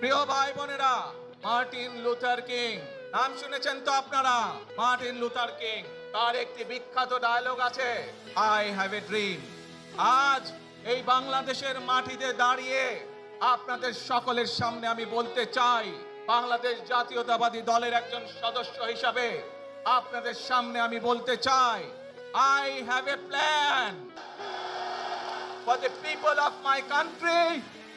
প্রিয় ভাই বোনেরা মার্টিন লুথার কিং। নাম শুনেছেন তো আপনারা? মার্টিন লুথার কিং তার একটি বিখ্যাত ডায়লগ আছে আই হ্যাভ এ ড্রিম আজ এই বাংলাদেশের মাটিতে দাঁড়িয়ে আপনাদের সকলের সামনে আমি বলতে চাই বাংলাদেশ জাতীয়তাবাদী দলের একজন সদস্য হিসাবে আপনাদের সামনে আমি বলতে চাই I have a plan for the people of my country,